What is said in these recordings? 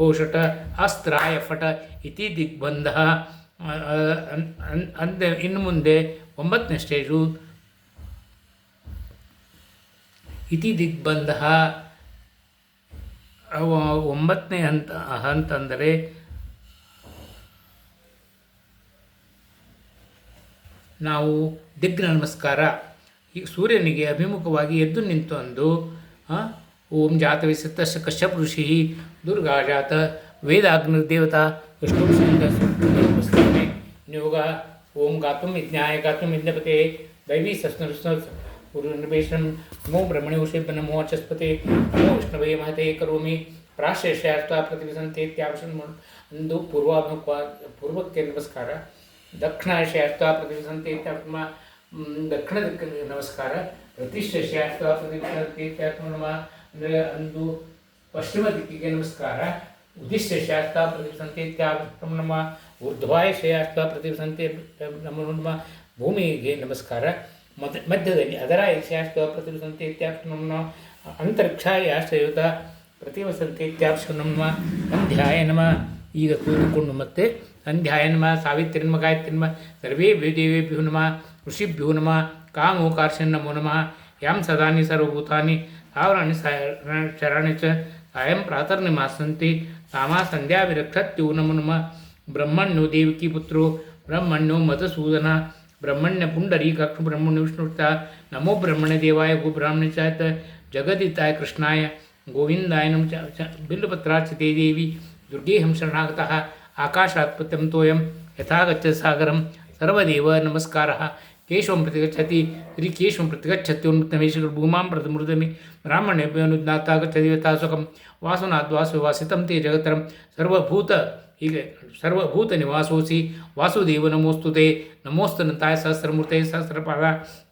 ಹೋಷಟ ಅಸ್ತ್ರಾಯ ಫಟ ಇತಿ ದಿಗ್ಬಂಧ. ಅಂದ, ಇನ್ನು ಮುಂದೆ ಒಂಬತ್ತನೇ ಸ್ಟೇಜು. ಇತಿ ದಿಗ್ಬಂಧ. ಒಂಬತ್ತನೇ ಹಂತ ಹಂತ ಅಂದರೆ ನಾವು ದಿಗ್ನ ನಮಸ್ಕಾರ. ಸೂರ್ಯನಿಗೆ ಅಭಿಮುಖವಾಗಿ ಎದ್ದು ನಿಂತು ಅಂದು ओम जात वैसे कश्यप ऋषि, दुर्गा जात वेदाग्निर्देवता, विष्णु नियोगा। ओम गातुम इज्ञाय गातुम इज्ञपते दैवी सस्नुष्णुर्निवेशन नमो ब्रह्मणे उषे नमो चस्पते नमो विष्णवे महते, करोमि। प्राशेषयास्ता प्रतिविशन्ते इत्यावशन पूर्वा पूर्वक्य नमस्कार। दक्षिणाशयास्ता प्रतिविशन्ते इत्यात्मा अं, दक्षिणदिक् नमस्कार। प्रतिष्ठशयास्ता प्रतिविशन्ते इत्यात्मा ಅಂದರೆ ಅಂದು ಪಶ್ಚಿಮ ದಿಕ್ಕಿಗೆ ನಮಸ್ಕಾರ. ಉದಿಷ್ಟ ಶಾಸ್ತ್ರ ಪ್ರತಿಸಂತೆ ಇತ್ಯಾತ್ಮ ನಮ್ಮ ಊರ್ಧ್ವಾಯ ಶಾಸ್ತ್ರ ಪ್ರತಿಸಂತೆ ನಮ್ಮ ನಮ್ಮ ಭೂಮಿಗೆ ನಮಸ್ಕಾರ. ಮಧ್ಯ ಮಧ್ಯದಲ್ಲಿ ಅದರ ಶಾಸ್ತ್ರ ಪ್ರತಿಸಂತೆ ಇತ್ಯಾಪ್ತ ನಮ್ಮ ಅಂತರಿಕ್ಷಾಯ ಆಶ್ರಯುತ ಪ್ರತಿವಸಂತೆ ಇತ್ಯಾಪ್ಸ ನಮ್ಮ ಅಂಧ್ಯಾಯ ನಮ. ಈಗ ಕೂಡಿಕೊಂಡು ಮತ್ತೆ ಅಂಧ್ಯಾಯ ನಮ ಗಾಯತ್ರಿ ನಮ್ಮ ಸರ್ವೇ ದೇವೇಭ್ಯೋ ನಮ, ಋಷಿಭ್ಯೋ ನಮ ಕಾಮೋಕಾರ್ಷನ್ ನಮೋ ನಮಃ, ಯಾಂ ಸದಾನಿ ಸರ್ವಭೂತಾನಿ आवरणे शरणे च सायं प्रातर्निमासन्ति नम नम ब्रह्मण्यो देवकीपुत्रो ब्रह्मण्यो मधुसूदन। ब्रह्मण्य पुण्डरीकक्ष ब्रह्मण्य विष्णुता नमो ब्रह्मण्य देवाय गोब्राह्मणे चात। जगदिताय कृष्णाय गोविन्दाय नम बिल्लपत्रार्चिते देवी। दुर्गे हम शरणागता। आकाशात्पत्यम तोयम तोयं। यथा गच्छसागरं सर्वदेव ಪತ್ಯಂ ಪ್ರತಿ ಯಥಾ ಗಚ್ಚ ಸಾಗರಂ ಸರ್ವದೇವ ಕೇಶವಂ ಕೇಶವಂ ಪ್ರತಿಗಚ್ಚತ್ಯೋನ್ಮುಕ್ತಮೇಶಗಳು ಭೂಮಾಂ ಪ್ರತಿ ಬ್ರಾಹ್ಮಣ್ಯ ಗಚ್ಚತಿ ಯಥಾ ಸುಖಂ ವಾಸುನಾಥ್ ವಾಸು ವಾಸಿತಂ ತೇ ಜಗತ್ತರಂ, ಸರ್ವಭೂತ, ಹೀಗೆ ಸರ್ವಭೂತ ನಿವಾಸೋಸಿ, ವಾಸುದೇವ ನಮೋಸ್ತುತೆ ನಮೋಸ್ತನಂತಾಯ ಸಹಸ್ರಮೂರ್ತೆ ಸಹಸ್ರಪಾದ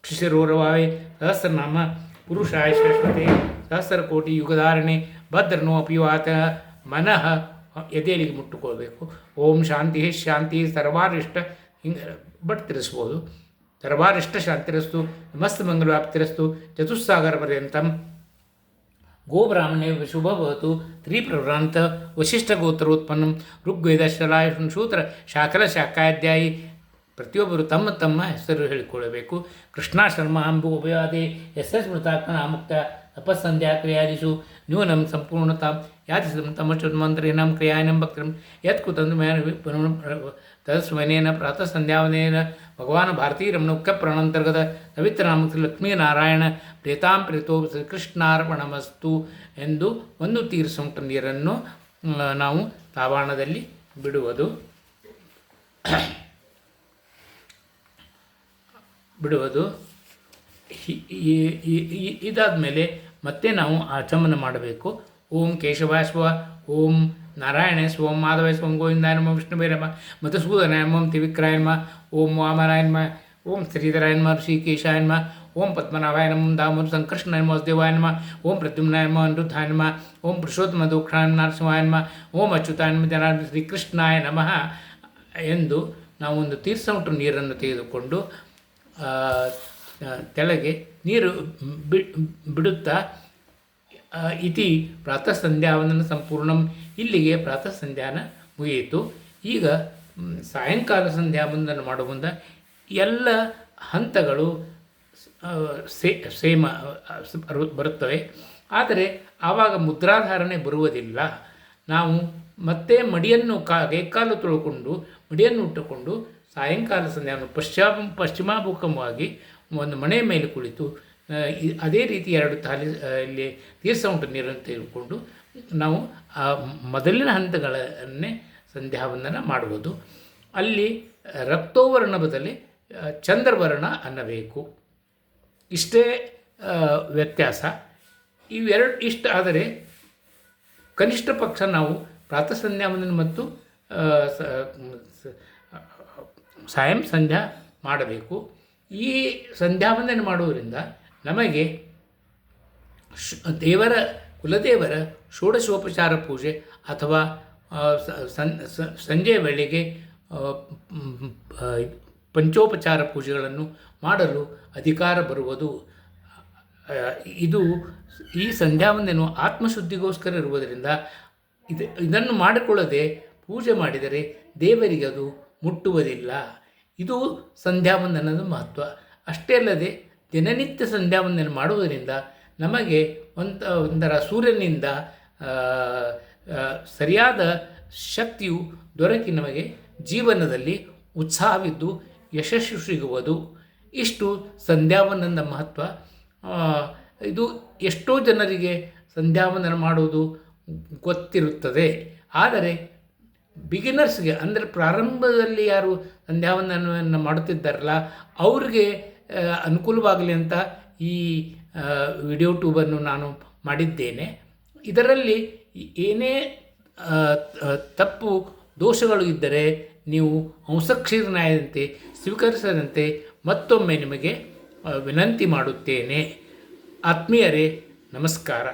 ಶಿಶಿರೋರವಾವೆ ಸಹಸ್ರನಾಮ ಪುರುಷಾಯ ಶ್ರೇಷ್ಠತೆ, ಸಹಸ್ರಕೋಟಿ ಯುಗಧಾರಣೆ ಭದ್ರನೋ ಅಪಿವಾತ ಮನಃ ಎದೆಯಲಿಗೆ ಮುಟ್ಟುಕೊಳ್ಬೇಕು. ಓಂ ಶಾಂತಿ ಶಾಂತಿ ಸರ್ವಾರಿಷ್ಟ, ಹಿಂಗೆ, ಬಟ್ ತಿರ್ಸ್ಬೋದು ಸರ್ವಾರಿಷ್ಟ ಶಾಂತಿರಸ್ತು ಮಸ್ತ್ ಮಂಗಲವ್ಯಾಪ್ತಿರಸ್ತು ಚತುಸ್ಸಾಗರ ಪರ್ಯಂತಂ ಗೋಬ್ರಾಹ್ಮಣೆ ಶುಭ ಭವತು ತ್ರಿಪ್ರವ್ರಾಂತ ವಶಿಷ್ಠಗೋತ್ರೋತ್ಪನ್ನಂ ಋಗ್ವೇದ ಶಲಾಯ ಶೂತ್ರ ಶಾಕಲ ಶಾಖಾಧ್ಯಾಯಿ ಪ್ರತಿಯೊಬ್ಬರು ತಮ್ಮ ತಮ್ಮ ಹೆಸರು ಹೇಳಿಕೊಳ್ಳಬೇಕು. ಕೃಷ್ಣ ಶರ್ಮ ಅಂಬು ಉಪಯಾದೆ, ಎಸ್ ಎಸ್ ಮೃತಾತ್ಮ ಆಮುಕ್ತ ತಪಸ್ಸಂಧ್ಯಾ ಕ್ರಿಯಾದಿಷು ನ್ಯೂನಂ ಸಂಪೂರ್ಣತಾಂ ಯಾತಿ ತಮಚುನ್ಮಂತ್ರೇಣಂ ಕ್ರಿಯಾಯನಂ ಭಕ್ತರಂ ಯತ್ ಕುತಂದು ತದಸ್ವನೇನ ಪ್ರಾತಃ ಸಂಧ್ಯಾವನೇನ ಭಗವಾನ್ ಭಾರತೀರಮಣುಖ್ಯ ಪ್ರಾಣಾಂತರ್ಗತ ಪವಿತ್ರನಾಮ ಲಕ್ಷ್ಮೀನಾರಾಯಣ ಪ್ರೇತಾಂ ಪ್ರೇತೋ ಶ್ರೀಕೃಷ್ಣಾರ್ಪಣಮಸ್ತು ಎಂದು ಒಂದು ತೀರ್ಸಂಟ ನೀರನ್ನು ನಾವು ತಾವಾಣದಲ್ಲಿ ಬಿಡುವುದು. ಬಿಡುವುದು. ಇದಾದ ಮೇಲೆ ಮತ್ತೆ ನಾವು ಆಚಮನ ಮಾಡಬೇಕು. ಓಂ ಕೇಶವಾಯ ಸ್ವ ಓಂ ನಾರಾಯಣ ಓಂ ಮಾಧವ ಸ್ವ ಓಂ ಗೋವಿಂದಾಯ ನಮ ವಿಷ್ಣು ಭೈರಮ್ಮ ಮತ್ತು ನಮ, ಓಂ ನಮ, ಓಂ ವಾಮನಾಯನ್ಮ ಓಂ ಶ್ರೀಧರಾಯನ್ಮ ಋಷಿಕೇಶಾಯನ್ಮ ಋಷಿಕೇಶಾಯ ಓಂ ಪದ್ಮನಾಭಾಯ ನಮ, ದಾಮೋದರ ವಸುದೇವಾಯನ್ಮ ನಮ, ವಸುದೇವಾಯ ಓಂ ಪ್ರದ್ಯುಮ್ನಾಯಮ ಅನಿರುದ್ಧಾಯನ್ಮ ಅನಿರುದ್ಧಾಯ ನಮ, ಓಂ ಪುರುಷೋತ್ತಮ ದೋಕ್ಷಾಯ ನರಸಿಂಹಾಯನ್ಮ ನರಸಿಂಹಾಯ ನಮ, ಓಂ ಅಚ್ಯುತಾಯನ್ಮ ಜನಾರ್ದನ ಶ್ರೀಕೃಷ್ಣಾಯ ನಮಃ ಎಂದು ನಾವು ಒಂದು ತೀರ್ಥಸಂಟು ನೀರನ್ನು ತೆಗೆದುಕೊಂಡು ತೆಳಗೆ ನೀರು ಬಿಡುತ್ತಾ ಇತಿ ಪ್ರಾತಃ ಸಂಧ್ಯಾವಂದನ ಸಂಪೂರ್ಣಂ. ಇಲ್ಲಿಗೆ ಪ್ರಾತಃ ಸಂಧ್ಯಾನ ಮುಗಿಯಿತು. ಈಗ ಸಾಯಂಕಾಲ ಸಂಧ್ಯಾವಂದನ ಮಾಡುವ ಮುಂದೆ ಎಲ್ಲ ಹಂತಗಳು ಸೇ, ಸೇಮ ಬರು- ಬರುತ್ತವೆ. ಆದರೆ, ಆವಾಗ ಮುದ್ರಾಧಾರಣೆ ಬರುವುದಿಲ್ಲ. ನಾವು ಮತ್ತೆ ಮಡಿಯನ್ನು ಕಾ ಕೈಕಾಲು ತೊಳ್ಕೊಂಡು, ಮಡಿಯನ್ನು ಉಟ್ಟುಕೊಂಡು, ಸಾಯಂಕಾಲ ಸಂಧ್ಯಾವನ್ನು ಪಶ್ಚಿಮ ಪಶ್ಚಿಮಾಭಿಮುಖವಾಗಿ ಒಂದು ಮನೆ ಮೇಲೆ ಕುಳಿತು ಅದೇ ರೀತಿ ಎರಡು ತಾಲಿ ಇಲ್ಲಿ ತೀರ್ಥ ಉಂಟು ನೀರನ್ನು ತೆಗೆದುಕೊಂಡು ನಾವು ಆ ಮೊದಲಿನ ಹಂತಗಳನ್ನೇ ಸಂಧ್ಯಾವಂದನ ಮಾಡುವುದು. ಅಲ್ಲಿ ರಕ್ತೋವರ್ಣ ಬದಲಿ ಚಂದ್ರವರ್ಣ ಅನ್ನಬೇಕು. ಇಷ್ಟೇ ವ್ಯತ್ಯಾಸ. ಇವೆರಡು ಇಷ್ಟ ಆದರೆ ಕನಿಷ್ಠ ಪಕ್ಷ ನಾವು ಪ್ರಾತಃ ಸಂಧ್ಯಾವಂದನ ಮತ್ತು ಸಾಯಂ ಸಂಧ್ಯಾ ಮಾಡಬೇಕು. ಈ ಸಂಧ್ಯಾವಂದನೆ ಮಾಡುವುದರಿಂದ ನಮಗೆ ದೇವರ ಕುಲದೇವರ ಷೋಡಶೋಪಚಾರ ಪೂಜೆ ಅಥವಾ ಆ, ಸ- ಸಂ- ಸ- ಸಂಜೆಯ ವೇಳೆಗೆ ಪಂಚೋಪಚಾರ ಪೂಜೆಗಳನ್ನು ಮಾಡಲು ಅಧಿಕಾರ ಬರುವುದು ಇದು ಈ ಸಂಧ್ಯಾವಂದನು ಆತ್ಮಶುದ್ಧಿಗೋಸ್ಕರ ಇರುವುದರಿಂದ ಇದು ಇದನ್ನು ಮಾಡಿಕೊಳ್ಳದೆ ಪೂಜೆ ಮಾಡಿದರೆ ದೇವರಿಗೆ ಅದು ಮುಟ್ಟುವುದಿಲ್ಲ. ಇದು ಸಂಧ್ಯಾವಂದನದ ಮಹತ್ವ. ಅಷ್ಟೇ ಅಲ್ಲದೆ ದಿನನಿತ್ಯ ಸಂಧ್ಯಾವಂದನ ಮಾಡುವುದರಿಂದ ನಮಗೆ ಒಂದು ಒಂಥರ ಸೂರ್ಯನಿಂದ ಸರಿಯಾದ ಶಕ್ತಿಯು ದೊರಕಿ ನಮಗೆ ಜೀವನದಲ್ಲಿ ಉತ್ಸಾಹವಿದ್ದು ಯಶಸ್ಸು ಸಿಗುವುದು. ಇಷ್ಟು ಸಂಧ್ಯಾವಂದನದ ಮಹತ್ವ. ಇದು ಎಷ್ಟೋ ಜನರಿಗೆ ಸಂಧ್ಯಾವಂದನ ಮಾಡುವುದು ಗೊತ್ತಿರುತ್ತದೆ. ಆದರೆ ಬಿಗಿನರ್ಸ್ಗೆ ಅಂದರೆ ಪ್ರಾರಂಭದಲ್ಲಿ ಯಾರು ಸಂಧ್ಯಾವಂದನವನ್ನು ಮಾಡುತ್ತಿದ್ದಾರಲ್ಲ, ಅವ್ರಿಗೆ ಅನುಕೂಲವಾಗಲಿ ಅಂತ ಈ ವಿಡಿಯೋ ಟ್ಯೂಬನ್ನು ನಾನು ಮಾಡಿದ್ದೇನೆ. ಇದರಲ್ಲಿ ಏನೇ ತಪ್ಪು ದೋಷಗಳು ಇದ್ದರೆ ನೀವು ಅಂಶಕ್ಷೀರ ನ್ಯಾಯದಂತೆ ಸ್ವೀಕರಿಸದಂತೆ ಮತ್ತೊಮ್ಮೆ ನಿಮಗೆ ವಿನಂತಿ ಮಾಡುತ್ತೇನೆ. ಆತ್ಮೀಯರೇ, ನಮಸ್ಕಾರ.